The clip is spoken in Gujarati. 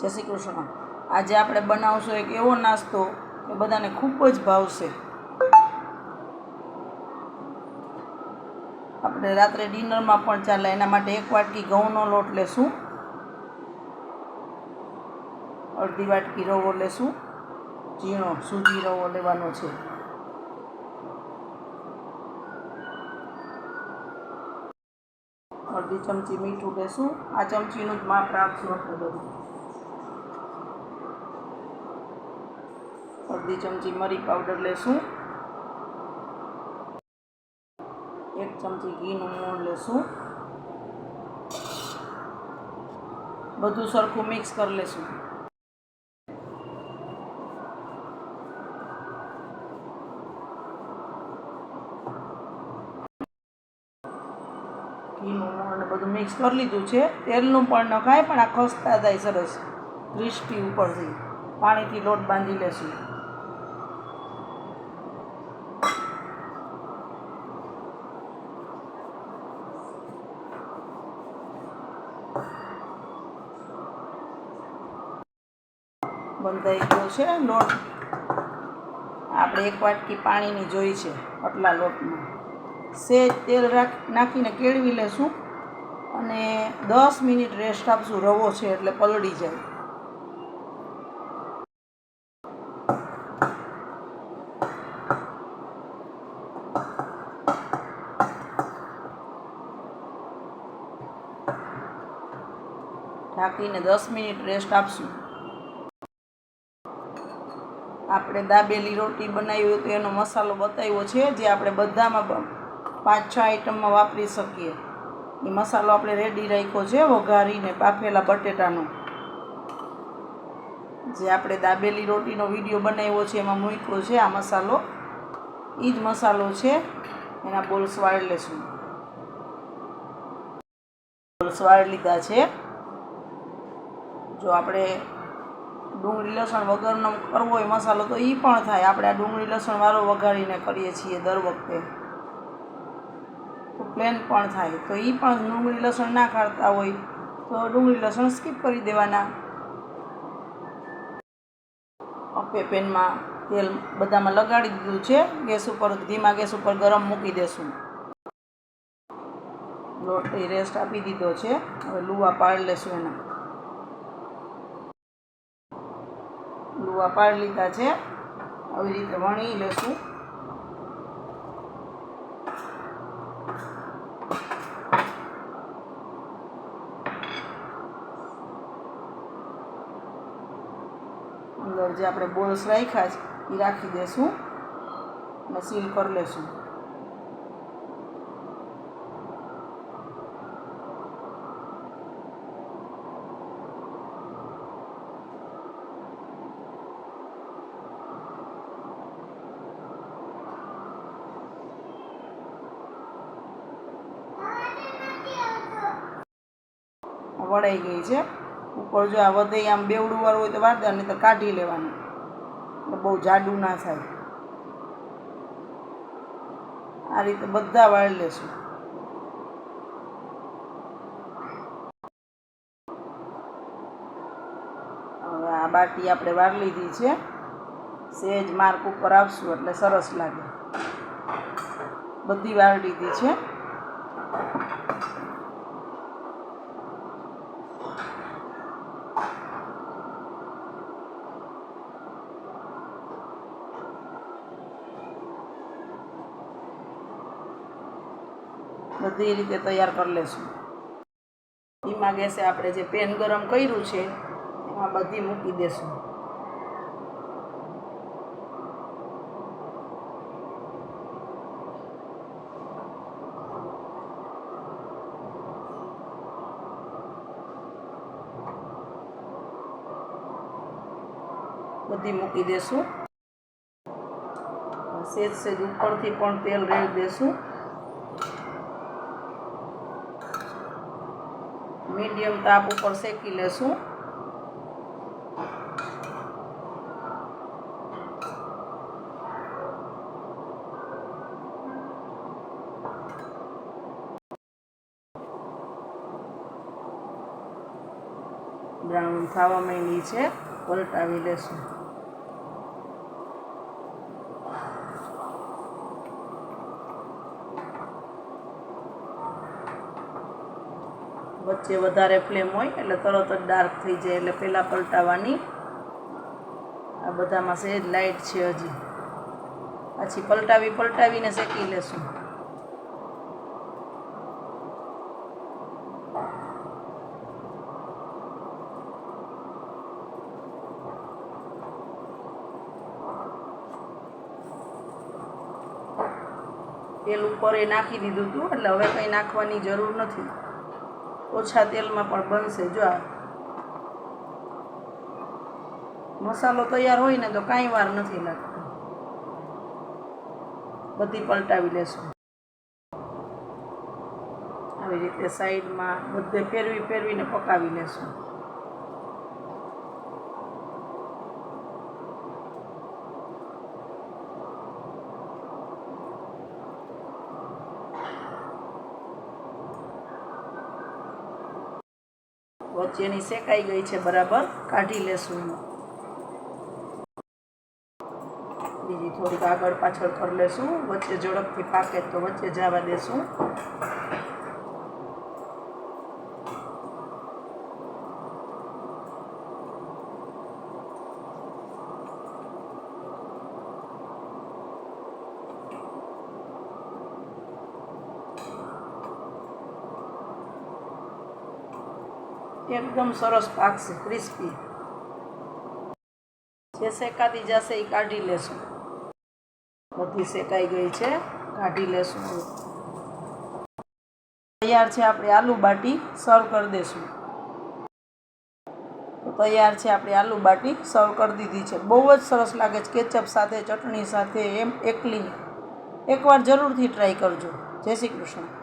જય શ્રી કૃષ્ણ. આજે આપણે બનાવશું એક એવો નાસ્તો કે બધાને ખૂબ જ ભાવશે. આપણે રાત્રે ડિનરમાં પણ ચાલે, એના માટે એક વાટકી ઘઉંનો લોટ લેશું. અડધી વાટકી રવો લેશું. ઝીણો સૂજી રવો લેવાનો છે. અડધી ચમચી મીઠું લેશું. આ ચમચીનું જ માપ રાખશું આપણે બધું. અડધી ચમચી મરી પાવડર લેશું. એક ચમચી ઘીનું મોણ લેશું. બધું સરખું મિક્સ કરી લેશું. ઘીનું મોણ ને બધું મિક્સ કરી લીધું છે. તેલનું પણ ન ખાય પણ આ ખસતા થાય સરસ. ક્રિસ્પી ઉપરથી. પાણીથી લોટ બાંધી લેશું. બંધાઈ ગયો છે. લોટ આપણે એક વાટકી પાણીની જોઈ છે આટલા લોટમાં. સેજ તેલ રાખ, નાખીને કેળવી લેશું અને દસ મિનિટ રેસ્ટ આપશું. રવો છે એટલે પલળી જાય. ઢાંકીને દસ મિનિટ રેસ્ટ આપશું. આપણે દાબેલી રોટી બનાવી હોય તો એનો મસાલો બતાવ્યો છે, જે આપણે બધામાં પાંચ છ આઈટમમાં વાપરી શકીએ. એ મસાલો આપણે રેડી રાખ્યો છે, વઘારીને બાફેલા બટેટાનો. જે આપણે દાબેલી રોટીનો વીડિયો બનાવ્યો છે, એમાં મૂક્યો છે આ મસાલો. એ જ મસાલો છે, એના બોલ્સ વાળી લેશું. બોલ્સ વાળી લીધા છે. જો આપણે ડુંગળી લસણ વગરનો કરવો હોય મસાલો તો એ પણ થાય. આપણે આ ડુંગળી લસણ વાળો વઘારીને કરીએ છીએ દર વખતે. તો પ્લેન પણ થાય. તો એ પણ ડુંગળી લસણ ના ખાતા હોય તો ડુંગળી લસણ સ્કીપ કરી દેવાના. અપે પેનમાં તેલ બધામાં લગાડી દીધું છે. ગેસ ઉપર, ધીમા ગેસ ઉપર ગરમ મૂકી દેશું. લોટ રેસ્ટ આપી દીધો છે. હવે લુવા પાડી લેશું એના. લુવા પાડી લીધા છે. આવી રીતે વણી લેશું અંદર જે આપણે બોલ્સ રાખ્યા છે, એ રાખી દેશું અને સીલ કરી લેશું. વળાઈ ગઈ છે. ઉપર જો આ વધે આમ બેવડું વાળું હોય તો વાર દે તો કાઢી લેવાનું. એટલે બહુ જાડું ના થાય. આ રીતે બધા વાળી લેશું. આ બાટી આપણે વાર લીધી છે. સેજ માર્ક ઉપર આવશું એટલે સરસ લાગે. બધી વાર લીધી છે. બધી રીતે તૈયાર કરી લેશું. ધીમા ગેસે આપણે જે પેન ગરમ કર્યું છે, એમાં બધી મૂકી દેશું. બધી મૂકી દેશું. સેજ સેજ ઉપરથી પણ તેલ રેડી દેશું. મીડિયમ તાપ ઉપર શેકી લેશું. બ્રાઉન થવા માંડી છે પલટાવી લેશું. વચ્ચે વધારે ફ્લેમ હોય એટલે તરત જ ડાર્ક થઈ જાય એટલે પહેલાં પલટાવવાની આ બધામાં સહેજ લાઇટ છે હજી. પછી પલટાવી, પલટાવીને શેકી લેશું. તેલ ઉપર એ નાખી દીધું હતું, એટલે હવે કંઈ નાખવાની જરૂર નથી. ઓછા તેલમાં પણ બનશે. જો મસાલો તૈયાર હોય ને તો કાંઈ વાર નથી લાગતો. બધી પલટાવી લેશું. આવી રીતે સાઈડમાં બધે ફેરવી ફેરવીને પકાવી લેશું. વચ્ચેની શેકાઈ ગઈ છે બરાબર. કાઢી લેશું બીજી થોડીક આગળ પાછળ કરી લેશું. વચ્ચે ઝડપથી પાકે તો વચ્ચે જવા દેશું. એકદમ સરસ પાકશે ક્રિસ્પી જે શેકાતી જશે એ કાઢી લેશું. બધી શેકાઈ ગઈ છે, કાઢી લેશું. તૈયાર છે આપણે આલુ બાટી સર્વ કરી દેશું. તૈયાર છે આપણે આલુ બાટી સર્વ કરી દીધી છે. બહુ જ સરસ લાગે છે કેચઅપ સાથે, ચટણી સાથે, એમ એકલી. એકવાર જરૂરથી ટ્રાય કરજો. જય શ્રી કૃષ્ણ.